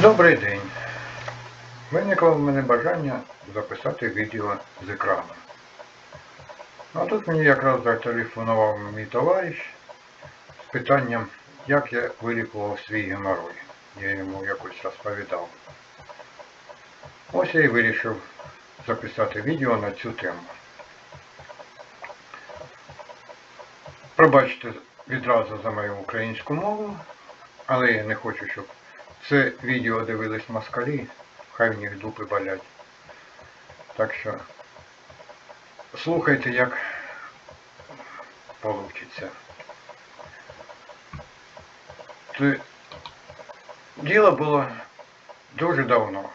Добрий день. Виникло в мене бажання записати відео з екрану. А тут мені якраз зателефонував мій товариш з питанням, як я вилікував свій геморрой. Я йому якось розповідав. Ось я і вирішив записати відео на цю тему. Пробачте відразу за мою українську мову, але я не хочу, щоб це відео дивились москалі, хай в них дупи болять. Так що слухайте, як получиться. Це діло було дуже давно.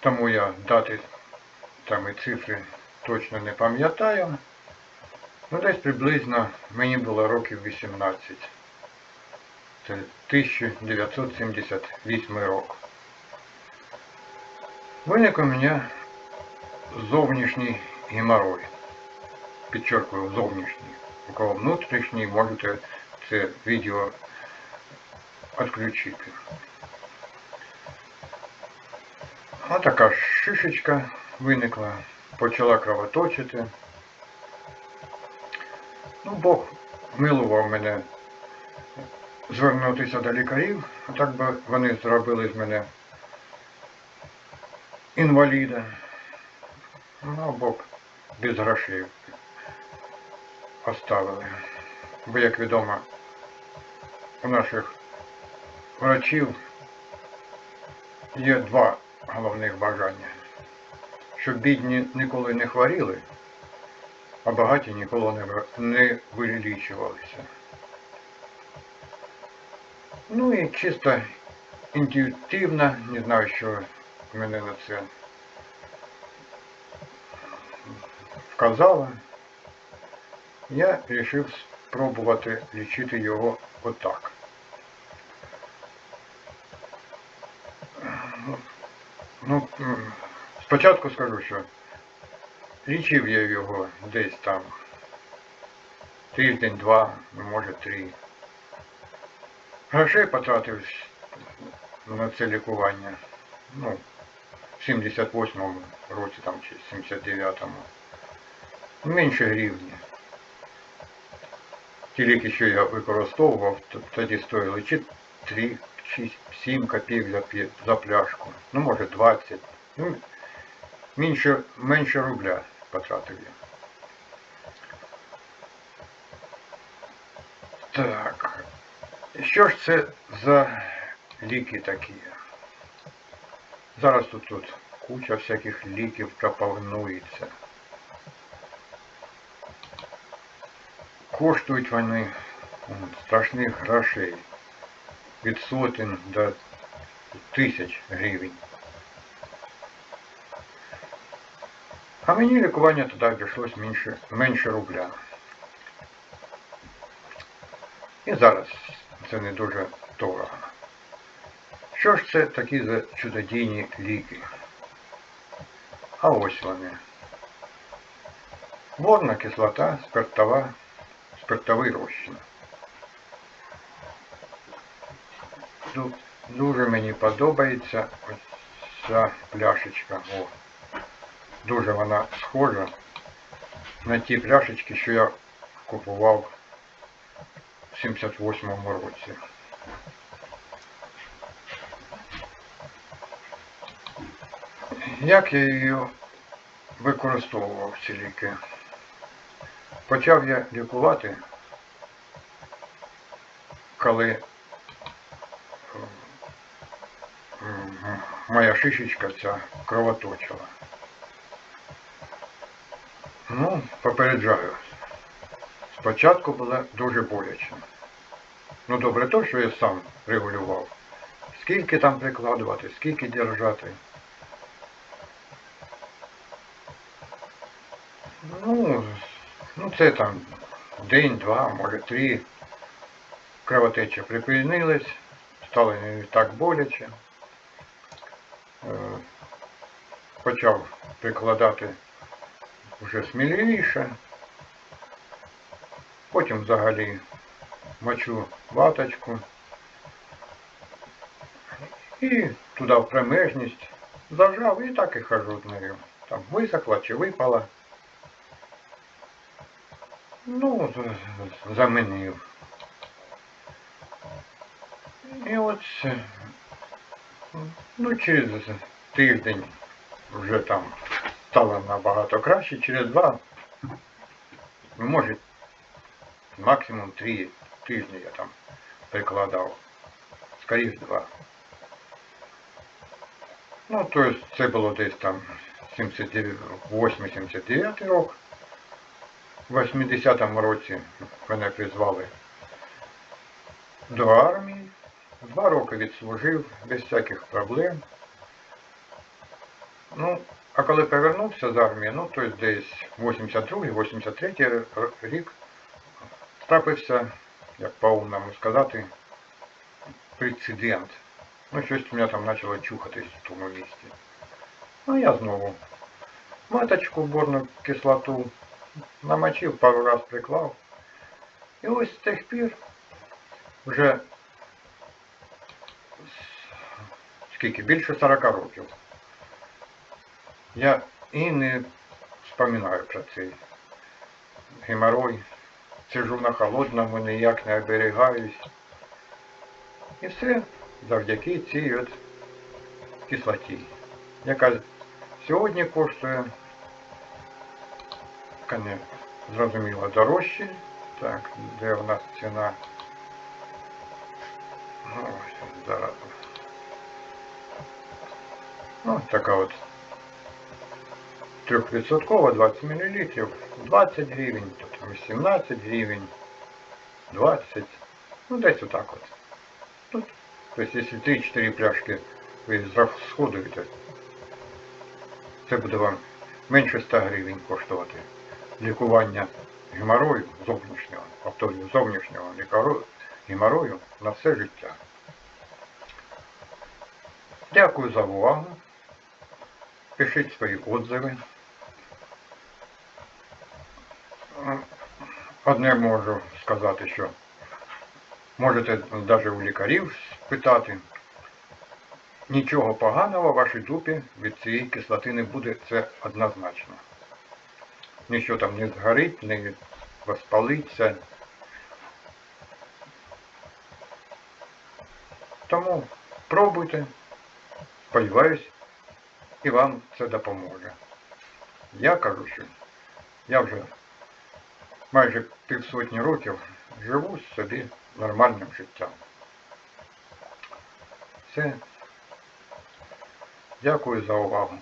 Тому я дати там і цифри точно не пам'ятаю. Ну десь приблизно мені було років 18. Це 1978 рок. Виник у мене зовнішній геморрой. Підчеркую, зовнішній. У кого внутрішній, можете це відео відключити. Ось така шишечка виникла, почала кровоточити. Ну, Бог милував мене звернутися до лікарів, а так би вони зробили з мене інваліда. Ну, а Бог без грошей оставили. Бо, як відомо, у наших врачів є два головних бажання. Щоб бідні ніколи не хворіли, а багаті ніколи не вилічувалися. Ну і чисто інтуїтивно, не знаю, що мене на це вказало, я вирішив спробувати лічити його отак. Ну, спочатку скажу, що лічив я його десь там тиждень, два, ну, може три. Грошей потратив на це лікування. Ну, в 78-му році там чи 79-му. Менше гривні. Ті ліки, що я використовував, т- тоді стоїли чи 3, чи 7 копійок за, пі- за пляшку. Ну, може 20. Ну, менше, менше рубля потратив я. Так. Що ж це за ліки такі? Зараз тут, тут куча всяких ліків пропагнується. Коштують вони страшних грошей. Від сотень до тисяч гривень. А мені лікування тоді обійшлось менше, менше рубля. І зараз це не дуже дорого. Що ж це такі за чудодійні ліки? А ось вони. Борна кислота, спиртова, спиртовий розчин. Ду- Дуже мені подобається ця пляшечка. О, дуже вона схожа на ті пляшечки, що я купував в 78-му році. Як я її використовував ці ліки? Почав я лікувати, коли моя шишечка ця кровоточила. Ну, попереджаю. Спочатку було дуже боляче. Ну добре то, що я сам регулював. Скільки там прикладувати, скільки держати. Ну, ну це там день, два, може три. Кровотеча припинилась, стало не так боляче. Е, Почав прикладати вже сміливіше. Потім взагалі мочу ваточку І туди в промежність зажав і так і хожу з нею. Там висохла чи випала. Ну, замінив. І от ну, через тиждень вже там стало набагато краще, через два, ну, може, максимум три тижні я там прикладав. Скоріше два. Ну, то есть це було десь там 78-79 рок. В 80-му році мене призвали до армії. Два роки відслужив без всяких проблем. Ну, а коли повернувся з армії, ну, то есть десь 82-83 рік трапився, як по-умному сказати, прецедент. Ну, щось у мене там почало чухатись в тому місці. Ну, я знову маточку борну кислоту намочив, пару раз приклав. І ось з тих пір вже скільки, більше 40 років. Я і не вспоминаю про цей геморой. Сижу на холодному, ніяк не оберігаюсь. І все завдяки цій от кислоті, яка сьогодні коштує, не зрозуміло, дорожче. Так, де у нас ціна? Ну, ось зараз. Ну, така от 3% 20 мл, 20 гривень, то там 18 гривень, 20, ну десь отак от. Тут, то есть, если 3-4 пляшки ви розходуєте, це буде вам менше 100 гривень коштувати. Лікування геморою зовнішнього, повторюю, зовнішнього геморою на все життя. Дякую за увагу. Пишіть свої отзиви. Одне можу сказати, що можете навіть у лікарів спитати. Нічого поганого в вашій дупі від цієї кислоти не буде, це однозначно. Нічого там не згорить, не воспалиться. Тому пробуйте. Сподіваюсь, і вам це допоможе. Я кажу, що я вже майже півсотні років живу собі нормальним життям. Все. Дякую за увагу.